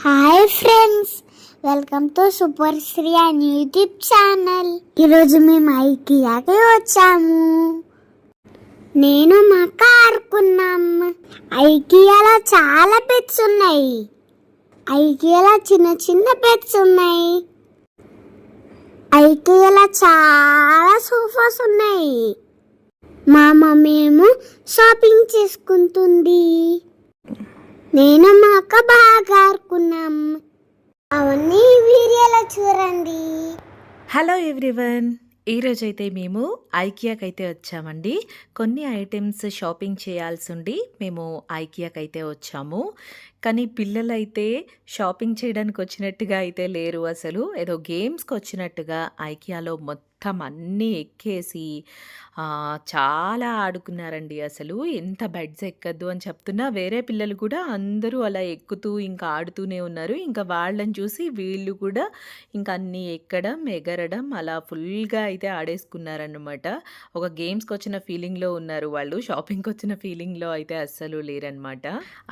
Hi friends welcome to super Sri and YouTube channel. ఈరోజు మేము ఐకియాకి వచ్చాము. నేను మా అక్క ఆడుకున్నాం ఐకియాలో చాలా పెట్స్ ఉన్నాయి. ఐకియాలో చిన్న చిన్న పెట్స్ ఉన్నాయి. ఐకియాలో చాలా సోఫాస్ ఉన్నాయి. మా మమ్మీ ఏమో షాపింగ్ చేసుకుంటుంది. నేను మా అక్క బాగా ఆడుకున్నాం. అవన్నీ వీడియోలో చూడండి. Hello everyone. ఈరోజైతే మేము ఐకియాకి అయితే వచ్చామండి. కొన్ని ఐటమ్స్ షాపింగ్ చేయాల్సి ఉండి మేము ఐకియాకి అయితే వచ్చాము. కానీ పిల్లలైతే షాపింగ్ చేయడానికి వచ్చినట్టుగా అయితే లేరు అసలు. ఏదో గేమ్స్కి వచ్చినట్టుగా ఐకియాలో మొత్తం అన్నీ ఎక్కేసి చాలా ఆడుకున్నారండి అసలు. ఎంత బెడ్స్ ఎక్కద్దు అని చెప్తున్నా వేరే పిల్లలు కూడా అందరూ అలా ఎక్కుతూ ఇంకా ఆడుతూనే ఉన్నారు. ఇంకా వాళ్ళని చూసి వీళ్ళు కూడా ఇంకా అన్నీ ఎక్కడం ఎగరడం అలా ఫుల్గా అయితే ఆడేసుకున్నారనమాట ఒక గేమ్స్కి వచ్చిన ఫీలింగ్లో ఉన్నారు వాళ్ళు షాపింగ్కి వచ్చిన ఫీలింగ్లో అయితే అస్సలు లేరనమాట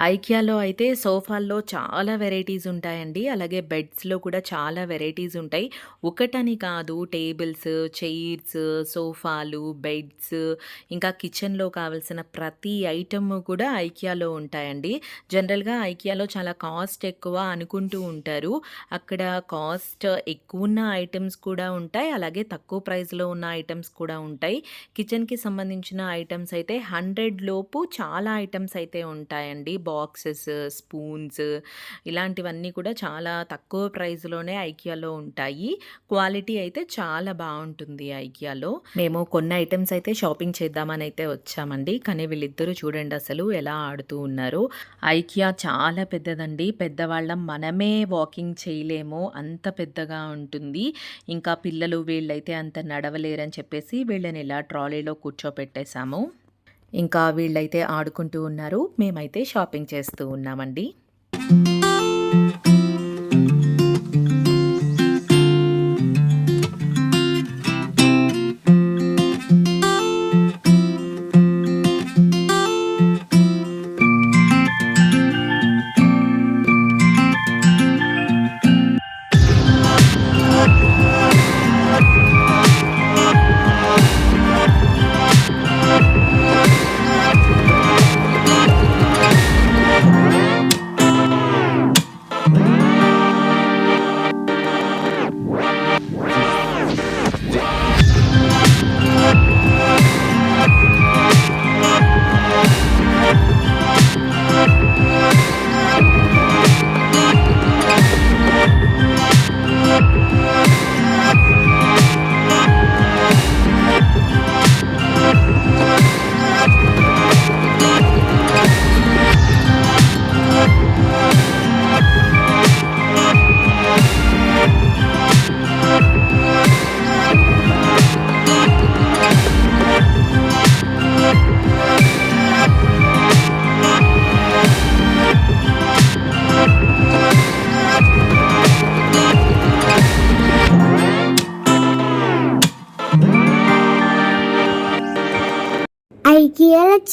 ఐకియాలో అయితే సోఫాల్లో చాలా వెరైటీస్ ఉంటాయండి. అలాగే బెడ్స్లో కూడా చాలా వెరైటీస్ ఉంటాయి. ఒకటని కాదు టేబుల్స్ చైర్స్ సోఫాలు బెడ్స్ ఇంకా కిచెన్లో కావాల్సిన ప్రతి ఐటమ్ కూడా ఐకియాలో ఉంటాయండి. జనరల్గా ఐకియాలో చాలా కాస్ట్ ఎక్కువ అనుకుంటూ ఉంటారు. అక్కడ కాస్ట్ ఎక్కువ ఉన్న ఐటమ్స్ కూడా ఉంటాయి. అలాగే తక్కువ ప్రైస్లో ఉన్న ఐటమ్స్ కూడా ఉంటాయి. కిచెన్కి సంబంధించిన ఐటమ్స్ అయితే హండ్రెడ్ లోపు చాలా ఐటమ్స్ అయితే ఉంటాయండి. బాక్సెస్ స్పూన్స్ ఇలాంటివన్నీ కూడా చాలా తక్కువ ప్రైస్లోనే ఐకియాలో ఉంటాయి. క్వాలిటీ అయితే చాలా బాగుంటుంది. ఐకియాలో. మేము కొన్ని ఐటమ్స్ అయితే షాపింగ్ చేద్దామని అయితే వచ్చామండి. కానీ వీళ్ళిద్దరూ చూడండి అసలు ఎలా ఆడుతూ ఉన్నారు. ఐకియా చాలా పెద్దదండి. పెద్దవాళ్ళం మనమే వాకింగ్ చేయలేము. అంత పెద్దగా ఉంటుంది. ఇంకా పిల్లలు వీళ్ళైతే అంత నడవలేరని చెప్పేసి వీళ్ళని ఇలా ట్రాలీలో కూర్చోపెట్టేశాము. ఇంకా వీళ్ళైతే ఆడుకుంటూ ఉన్నారు. మేమైతే షాపింగ్ చేస్తూ ఉన్నామండి. ఐకియాలో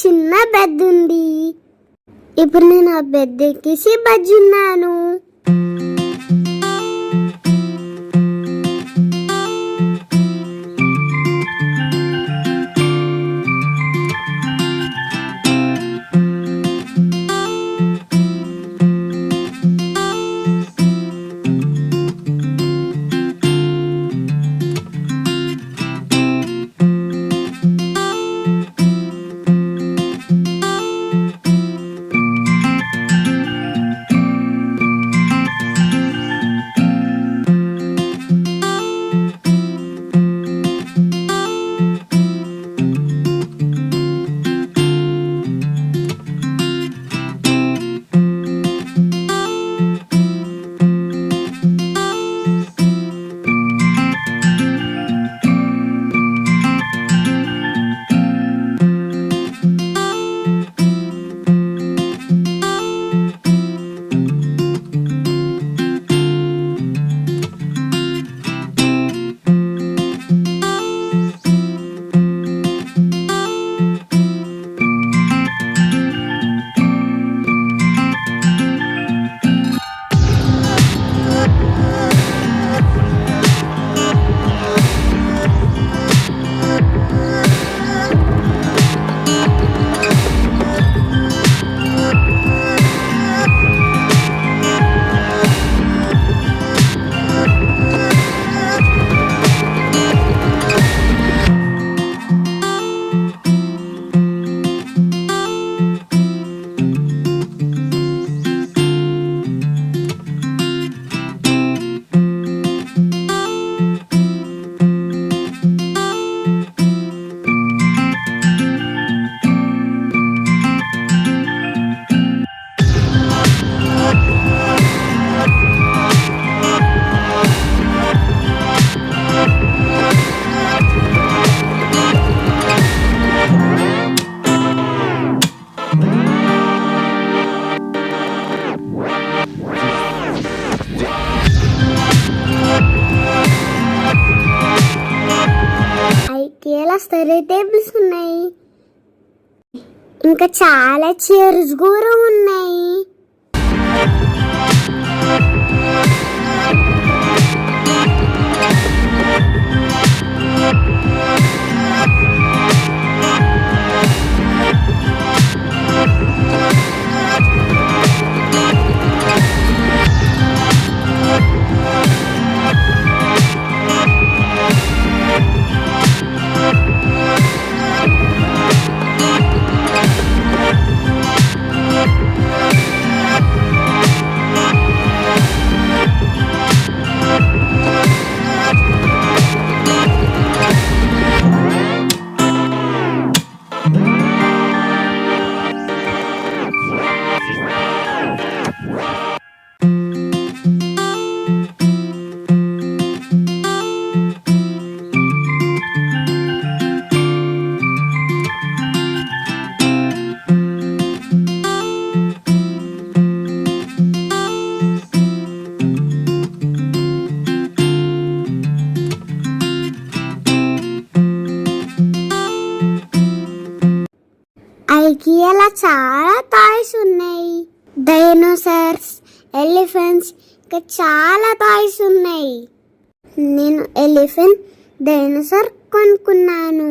చిన్న బెడ్ ఉంది. ఇప్పుడు నేను ఆ బెడ్ ఎక్కేసి బజ్జున్నాను ఇంకా చాలా చైర్స్ కూడా ఉన్నాయి. ఐకియాలో చాలా టాయ్స్ ఉన్నాయి. డైనోసార్స్ ఎలిఫెంట్స్ ఇంకా చాలా టాయ్స్ ఉన్నాయి. నేను ఎలిఫెంట్ డైనోసార్ కొనుక్కున్నాను.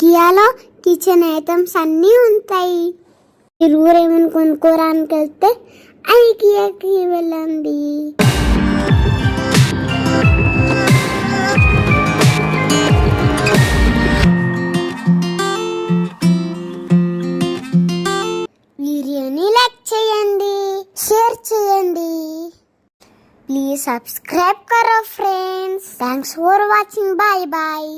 కియాలో కిచెన్ ఐటమ్స్ అన్నీ ఉంటాయి. మీరు ఊరేమైనా కొనుక్కోరానికి వెళ్తే ఐకియాకి వెళ్ళండి. వీడియోని లైక్ చేయండి షేర్ చేయండి. ప్లీజ్ సబ్స్క్రైబ్ కరో friends. Thanks for watching. Bye bye.